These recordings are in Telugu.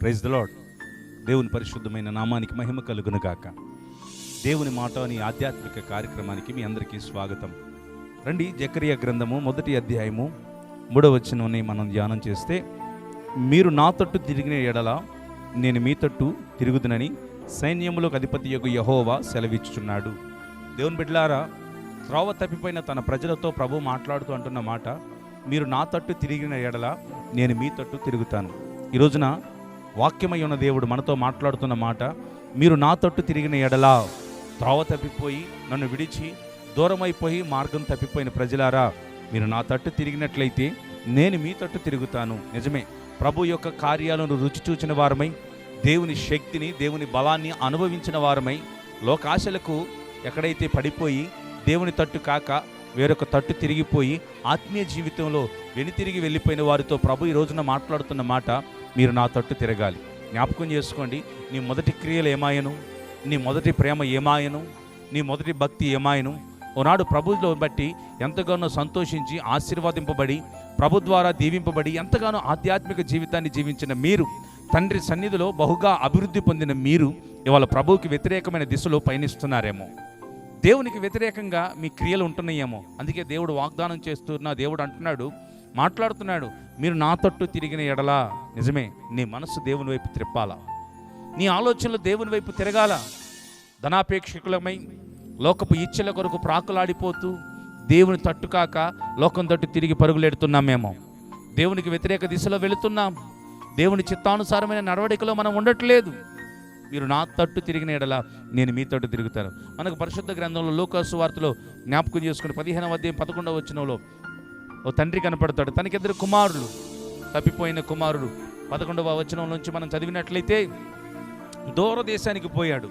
ప్రైజ్ ద లాడ్ దేవుని పరిశుద్ధమైన నామానికి మహిమ కలుగును గాక దేవుని మాట అని ఆధ్యాత్మిక కార్యక్రమానికి మీ అందరికీ స్వాగతం. రండి జకరియా గ్రంథము మొదటి అధ్యాయము మూడవ మనం ధ్యానం చేస్తే మీరు నా తట్టు తిరిగిన ఎడల నేను మీ తట్టు తిరుగుదునని సైన్యములకు అధిపతి యొక్క యహోవా సెలవిచ్చుచున్నాడు. దేవుని బిడ్డలారా త్రోవ తప్పిపోయిన తన ప్రజలతో ప్రభు మాట్లాడుతూ అంటున్న మాట మీరు నా తట్టు తిరిగిన ఎడల నేను మీ తట్టు తిరుగుతాను. ఈరోజున వాక్యమై ఉన్న దేవుడు మనతో మాట్లాడుతున్న మాట మీరు నా తట్టు తిరిగిన ఎడలా త్రోవ తప్పిపోయి నన్ను విడిచి దూరమైపోయి మార్గం తప్పిపోయిన ప్రజలారా మీరు నా తట్టు తిరిగినట్లయితే నేను మీ తట్టు తిరుగుతాను. నిజమే ప్రభు యొక్క కార్యాలను రుచి చూచిన వారమై దేవుని శక్తిని దేవుని బలాన్ని అనుభవించిన వారమై లోకాశలకు ఎక్కడైతే పడిపోయి దేవుని తట్టు కాక వేరొక తట్టు తిరిగిపోయి ఆత్మీయ జీవితంలో వెనుతిరిగి వెళ్ళిపోయిన వారితో ప్రభు ఈ రోజున మాట్లాడుతున్న మాట మీరు నా తట్టు తిరగాలి. జ్ఞాపకం చేసుకోండి నీ మొదటి క్రియలు ఏమాయను? నీ మొదటి ప్రేమ ఏమాయను? నీ మొదటి భక్తి ఏమాయను? ఓనాడు ప్రభులో బట్టి ఎంతగానో సంతోషించి ఆశీర్వాదింపబడి ప్రభు ద్వారా దీవింపబడి ఎంతగానో ఆధ్యాత్మిక జీవితాన్ని జీవించిన మీరు తండ్రి సన్నిధిలో బహుగా అభివృద్ధి పొందిన మీరు ఇవాళ ప్రభువుకి వ్యతిరేకమైన దిశలో పయనిస్తున్నారేమో. దేవునికి వ్యతిరేకంగా మీ క్రియలు ఉంటున్నాయేమో. అందుకే దేవుడు వాగ్దానం చేస్తున్న దేవుడు అంటున్నాడు మాట్లాడుతున్నాడు మీరు నా తట్టు తిరిగిన ఎడలా నిజమే నీ మనసు దేవుని వైపు త్రిప్పాలా? నీ ఆలోచనలు దేవుని వైపు తిరగాల? ధనాపేక్షకులమై లోకపు ఇచ్చల కొరకు ప్రాకులాడిపోతూ దేవుని తట్టు కాక లోకం తట్టు తిరిగి పరుగులెడుతున్నామేమో. దేవునికి వ్యతిరేక దిశలో వెళుతున్నాం. దేవుని చిత్తానుసారమైన నడవడికలో మనం ఉండట్లేదు. మీరు నా తట్టు తిరిగిన ఎడల నేను మీ తట్టు తిరుగుతాను. మనకు పరిశుద్ధ గ్రంథంలో లోకాసు వార్తలో జ్ఞాపకం చేసుకుని పదిహేనవ అధ్యాయం పదకొండవ వచనంలో ఓ తండ్రి కనపడతాడు. తనకిద్దరు కుమారులు తప్పిపోయిన కుమారుడు పదకొండవ వచనం నుంచి మనం చదివినట్లయితే దూరదేశానికి పోయాడు.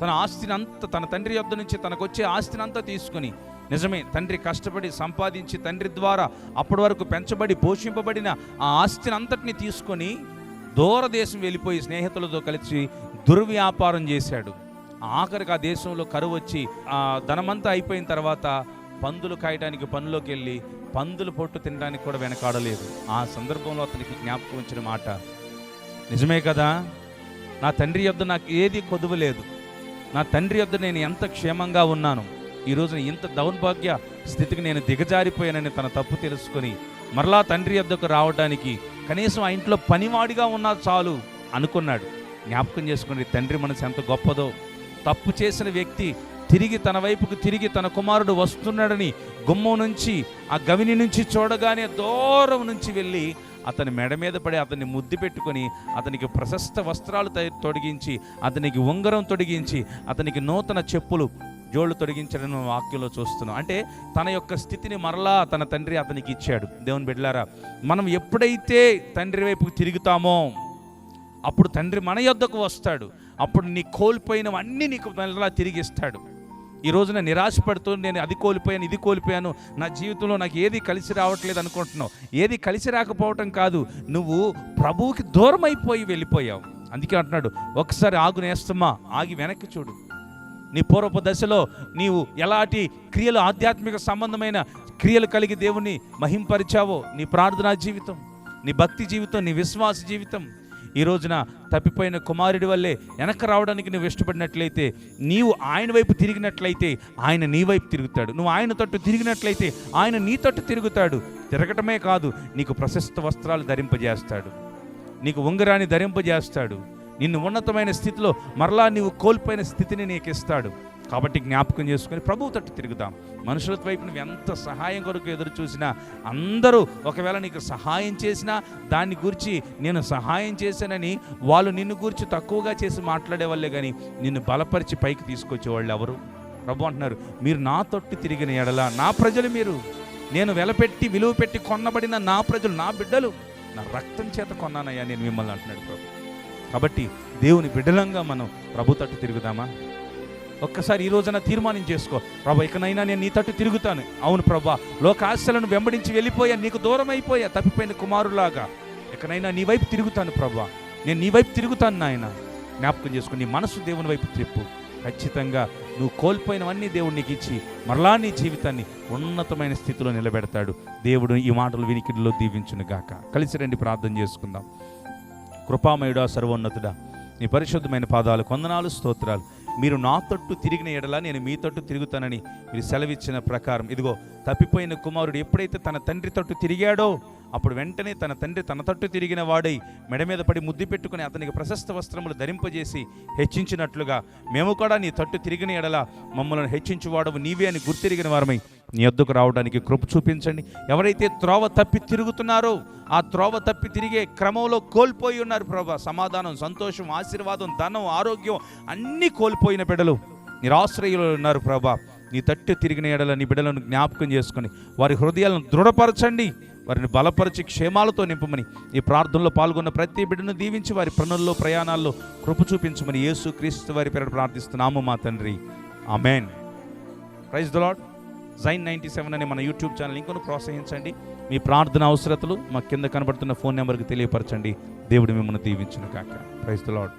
తన ఆస్తిని అంతా తన తండ్రి యొద్ద నుంచి తనకొచ్చే ఆస్తిని అంతా తీసుకుని నిజమే తండ్రి కష్టపడి సంపాదించి తండ్రి ద్వారా అప్పటి వరకు పెంచబడి పోషింపబడిన ఆ ఆస్తిని అంతటిని తీసుకొని దూరదేశం వెళ్ళిపోయి స్నేహితులతో కలిసి దుర్వ్యాపారం చేశాడు. ఆఖరికి ఆ దేశంలో కరువు వచ్చి ఆ ధనమంతా అయిపోయిన తర్వాత పందులు కాయడానికి పనులోకి వెళ్ళి పందులు పొట్టు తినడానికి కూడా వెనకాడలేదు. ఆ సందర్భంలో అతనికి జ్ఞాపకం వచ్చిన మాట నిజమే కదా? నా తండ్రి యొద్ద నాకు ఏది కొదువు లేదు. నా తండ్రి యొద్ద నేను ఎంత క్షేమంగా ఉన్నాను. ఈ రోజున ఇంత దౌర్భాగ్య స్థితికి నేను దిగజారిపోయానని తన తప్పు తెలుసుకొని మరలా తండ్రి యొద్దకు రావడానికి కనీసం ఆ ఇంట్లో పనివాడిగా ఉన్నా చాలు అనుకున్నాడు. జ్ఞాపకం చేసుకుని తండ్రి మనసు ఎంత గొప్పదో. తప్పు చేసిన వ్యక్తి తిరిగి తన వైపుకు తిరిగి తన కుమారుడు వస్తున్నాడని గుమ్మం నుంచి ఆ గవిని నుంచి చూడగానే దూరం నుంచి వెళ్ళి అతని మెడ మీద పడి అతన్ని ముద్దు పెట్టుకొని అతనికి ప్రశస్త వస్త్రాలు తొడిగించి అతనికి ఉంగరం తొడిగించి అతనికి నూతన చెప్పులు జోళ్ళు తొడిగించడం వాక్యంలో చూస్తున్నాం. అంటే తన యొక్క స్థితిని మరలా తన తండ్రి అతనికి ఇచ్చాడు. దేవుని బిడ్డలారా మనం ఎప్పుడైతే తండ్రి వైపు తిరుగుతామో అప్పుడు తండ్రి మన యొద్దకు వస్తాడు. అప్పుడు నీ కోల్పోయినవన్నీ నీకు మళ్ళా తిరిగి ఇస్తాడు ఈ రోజున నిరాశపడుతూ నేను అది కోల్పోయాను ఇది కోల్పోయాను నా జీవితంలో నాకు ఏది కలిసి రావట్లేదు అనుకుంటున్నావు. ఏది కలిసి రాకపోవటం కాదు నువ్వు ప్రభువుకి దూరం అయిపోయి వెళ్ళిపోయావు. అందుకే అంటున్నాడు ఒకసారి ఆగు నేస్తమ్మా ఆగి వెనక్కి చూడు. నీ పూర్వపు దశలో నీవు ఎలాంటి క్రియలు ఆధ్యాత్మిక సంబంధమైన క్రియలు కలిగి దేవుణ్ణి మహింపరిచావో నీ ప్రార్థనా జీవితం నీ భక్తి జీవితం నీ విశ్వాస జీవితం. ఈ రోజున తప్పిపోయిన కుమారుడి వల్లే వెనక్కి రావడానికి నువ్వు ఇష్టపడినట్లయితే నీవు ఆయన వైపు తిరిగినట్లయితే ఆయన నీ వైపు తిరుగుతాడు. నువ్వు ఆయన తట్టు తిరిగినట్లయితే ఆయన నీ తట్టు తిరుగుతాడు. తిరగటమే కాదు నీకు ప్రశస్త వస్త్రాలు ధరింపజేస్తాడు. నీకు ఉంగరాన్ని ధరింపజేస్తాడు. నిన్ను ఉన్నతమైన స్థితిలో మరలా నీవు కోల్పోయిన స్థితిని నీకు ఇస్తాడు. కాబట్టి జ్ఞాపకం చేసుకొని ప్రభువు తట్టు తిరుగుదాం. మనుషుల వైపు నువ్వు ఎంత సహాయం కొరకు ఎదురు చూసినా అందరూ ఒకవేళ నీకు సహాయం చేసినా దాన్ని గురించి నేను సహాయం చేశానని వాళ్ళు నిన్ను గురించి తక్కువగా చేసి మాట్లాడే వాళ్ళే కానీ నిన్ను బలపరిచి పైకి తీసుకొచ్చే వాళ్ళు ఎవరు? ప్రభు అంటున్నారు మీరు నా తొట్టు తిరిగిన ఎడల నా ప్రజలు మీరు. నేను వెలపెట్టి విలువ పెట్టి కొన్నబడిన నా ప్రజలు నా బిడ్డలు. నా రక్తం చేత కొన్నానయ్యా నేను మిమ్మల్ని అంటున్నాడు ప్రభు. కాబట్టి దేవుని బిడ్డలంగా మనం ప్రభు తట్టు తిరుగుదామా? ఒక్కసారి ఈ రోజున తీర్మానం చేసుకో. ప్రభా ఇకనైనా నేను నీ తట్టు తిరుగుతాను. అవును ప్రభా లోకాశలను వెంబడించి వెళ్ళిపోయా నీకు దూరం అయిపోయా తప్పిపోయిన కుమారులాగా. ఇకనైనా నీ వైపు తిరుగుతాను ప్రభా. నేను నీ వైపు తిరుగుతాను నాయన. జ్ఞాపకం చేసుకుని నీ మనసు దేవుని వైపు తిప్పు ఖచ్చితంగా నువ్వు కోల్పోయినవన్నీ దేవుడు నీకు ఇచ్చి మరలా నీ జీవితాన్ని ఉన్నతమైన స్థితిలో నిలబెడతాడు. దేవుడు ఈ మాటలు వినికిడిలో దీవించునుగాక. కలిసి రండి ప్రార్థన చేసుకుందాం. కృపామయుడా సర్వోన్నతుడా. నీ పరిశుద్ధమైన పాదాలు కొందనాలు స్తోత్రాలు. మీరు నా తట్టు తిరిగిన ఎడల నేను మీ తట్టు తిరుగుతానని మీరు సెలవిచ్చిన ప్రకారం. ఇదిగో తప్పిపోయిన కుమారుడు ఎప్పుడైతే తన తండ్రి తట్టు తిరిగాడో అప్పుడు వెంటనే తన తండ్రి తన తట్టు తిరిగిన వాడై మెడ మీద పడి ముద్దు పెట్టుకుని అతనికి ప్రశస్త వస్త్రములు ధరింపజేసి హెచ్చించినట్లుగా మేము కూడా నీ తట్టు తిరిగిన ఎడల మమ్మల్ని హెచ్చించువాడవు నీవే అని గుర్తిరిగిన వారమై నీ వద్దకు రావడానికి కృప చూపించండి. ఎవరైతే త్రోవ తప్పి తిరుగుతున్నారో ఆ త్రోవ తప్పి తిరిగే క్రమంలో కోల్పోయి ఉన్నారు ప్రభా. సమాధానం సంతోషం ఆశీర్వాదం ధనం ఆరోగ్యం అన్నీ కోల్పోయిన బిడ్డలు నిరాశ్రయులు ఉన్నారు ప్రభా. నీ తట్టు తిరిగిన ఎడల నీ బిడ్డలను జ్ఞాపకం చేసుకొని వారి హృదయాలను దృఢపరచండి. వారిని బలపరిచి క్షేమాలతో నింపమని ఈ ప్రార్థనలో పాల్గొన్న ప్రతి బిడ్డను దీవించి వారి పనుల్లో ప్రయాణాల్లో కృప చూపించమని యేసు క్రీస్తు వారి పేరు ప్రార్థిస్తున్నాము మా తండ్రి. ఆమెన్. ప్రైజ్ ద లాడ్ జైన్ నైంటీ సెవెన్ అనే మన యూట్యూబ్ ఛానల్ ఇంకొను ప్రోత్సహించండి. మీ ప్రార్థన అవసరతలు మా కింద కనబడుతున్న ఫోన్ నెంబర్కి తెలియపరచండి. దేవుడు మిమ్మల్ని దీవించును కాక ప్రైజ్ ద లాడ్